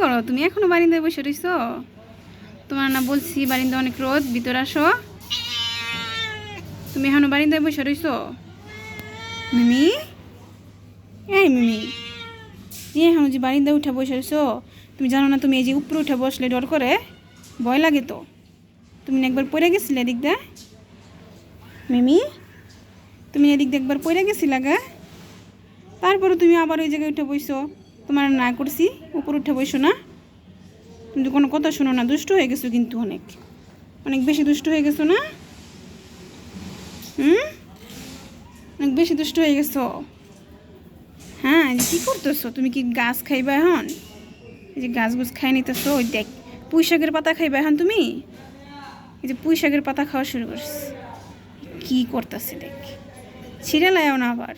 করো? তুমি এখনও বারিন্দায় বসে রইছো? তোমার না বলছি, বারিন্দা অনেক রোদ, ভিতরে আসো। তুমি এখনও বারিন্দায় বসে রইছো? মিমি? এই মিমি, তুমি এখনও যে বারিন্দায় উঠে বসে রইছো? তুমি জানো না তুমি এই যে উপরে উঠে বসলে ডর করে? ভয় লাগে তো। তুমি একবার পড়ে গেছিলে এদিক দিয়ে? মিমি, তুমি এদিক দিয়ে একবার পড়ে গেছিলা গা? তারপরে তুমি আবার ওই জায়গায় উঠে বইছো তোমার না করছি, উপর উঠে বইসো না। তুমি তো কোনো কথা শোনো না, দুষ্ট হয়ে গেছো কিন্তু অনেক। অনেক বেশি দুষ্ট হয়ে গেছো না? হুম? অনেক বেশি দুষ্ট হয়ে গেছো। হ্যাঁ কী করতেছো? তুমি কি গাছ খাইবা এখন? এই যে গাছ গুছ খাই নিতেছো, ওই দেখ, পুঁই শাকের পাতা খাইবা এখন তুমি? এই যে পুঁই শাকের পাতা খাওয়া শুরু করছে। কী করতেছে দেখ। ছিঁড়ে লাও না আবার।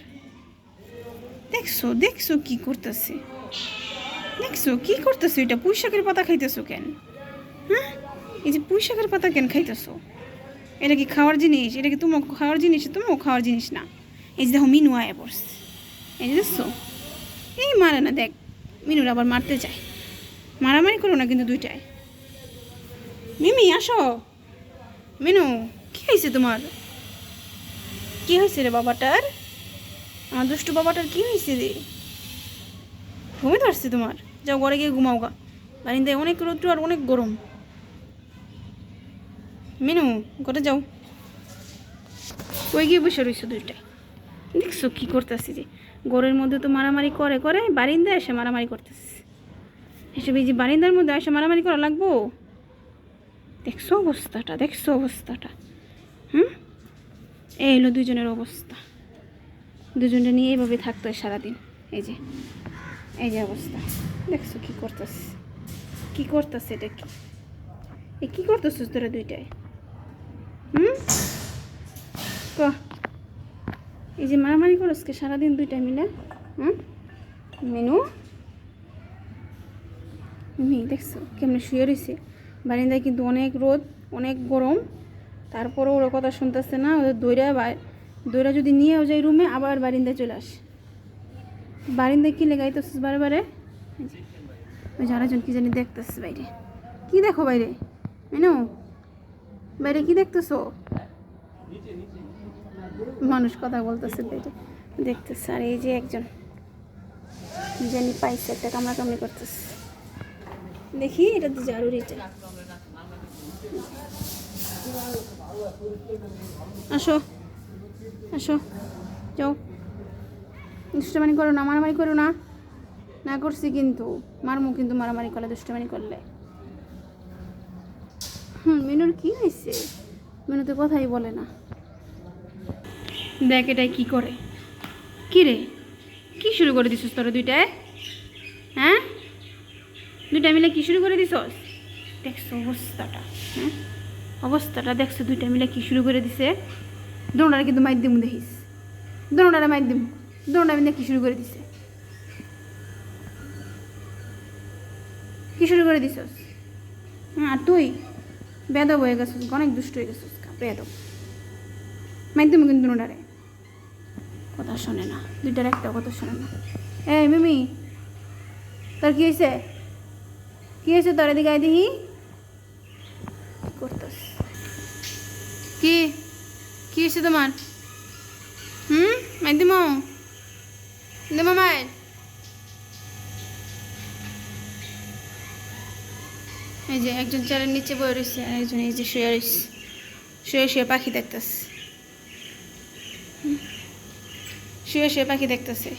দেখছ দেখছ কী করতেছে। দেখছ, কি করতেছো এটা? পুঁই শাকের পাতা খাইতেছো কেন? হ্যাঁ? এই যে পুঁই শাকের পাতা কেন খাইতেছো? এটা কি খাওয়ার জিনিস? এটা কি তোমার খাওয়ার জিনিস? তোমার খাওয়ার জিনিস না। এই যে দেখো, মিনু আয় পড়ছে। এই যে দেখছ? এই মারে না, দেখ, মিনুর আবার মারতে চায়। মারামারি করো না কিন্তু দুইটায়। মিমি, আসো। মিনু, কি হয়েছে তোমার? কি হয়েছে রে বাবাটার? আমার দুষ্টু বাবাটার কি হয়েছে রে? ঘুমে ধরছে তোমার। যাও ঘরে গিয়ে ঘুমাও গা। বারিন্দায় অনেক রৌদ্র আর অনেক গরম। মিনু, ঘরে যাও। ওই গিয়ে বসে রয়েছো দুইটায় দেখছ কি করতেছি যে? গরের মধ্যে তো মারামারি করে করে বারিন্দায় এসে মারামারি করতেছে। এসব এই যে বারিন্দার মধ্যে এসে মারামারি করা লাগবো? দেখছ অবস্থাটা দেখছ অবস্থাটা। হুম? এই হলো দুজনের অবস্থা। দুজনটা নিয়ে এইভাবে থাকতো সারাদিন। এই যে এই যে অবস্থা। দেখছ কি করতেছে? কি করতেছে এটা কি? এ কি করতেছিস তোরা দুইটায় হুম? ক? এই যে মারামারি করস কে সারাদিন দুইটায় মিলে? হুম? মেনু? মি দেখছ কেমনে শুয়ে রয়েছে বারিন্দায় কিন্তু অনেক রোদ, অনেক গরম। তারপরে ওরা কথা শুনতেছে না, ওদের দইরা বা দইরা যদি নিয়েও যায় রুমে, আবার বারিন্দায় চলে আসে। বারিন্দায় কি লেগাইতেছিস বারে বারে? ওই আরেকজন কি জানি দেখতেছিস বাইরে। কি দেখো বাইরে? মেনু, বাইরে কি দেখতেছো? মানুষ কথা বলতেছে বাইরে। দেখতেছে, আর এই যে একজন জানি পাইছে, একটা কামড়া কামড়ি করতেছে। দেখি, এটা তো জরুরি এটা। আসো আসো, যাও। দুষ্টমানি করো না, মারামারি করো না। না করছি কিন্তু, মারমু কিন্তু মারামারি করলে, দুষ্টমানি করলে। হুম, মিনুর কি হয়েছে? মিনু তো কথাই বলে না। দেখ এটাই কি করে? কি রে? কি শুরু করে দিছিস তোরা দুইটায় হ্যাঁ? দুইটা মিলে কি শুরু করে দিছস? দেখছ অবস্থাটা হ্যাঁ? অবস্থাটা দেখছ দুইটা মিলে কি শুরু করে দিছে? দোনোটারে কিন্তু মাইর দিম দেখিস। দোনোটারে মাইর দিম। দোনোটা মিলে কি শুরু করে দিছে? কি শুরু করে দিছস? হ্যাঁ তুই বেদব হয়ে গেছিস, অনেক দুষ্ট হয়ে গেছিস বেদব। দিম কিন্তু দোনোটারে কথা শোনে না, দুইটার একটা কথা শোনে না। এই, মিমি, তোর কি হয়েছে কি হয়েছে তোর এদিকে আয় দেখি। করতেস কি? কি হয়েছে তোমার? হুম? মাই দিম mind. এই যে একজন চালের নিচে বয়ে রয়েছে আর একজন এই যে শুয়ে রয়েছে শুয়ে শুয়ে পাখি দেখতেছে। শুয়ে শুয়ে পাখি দেখতেছে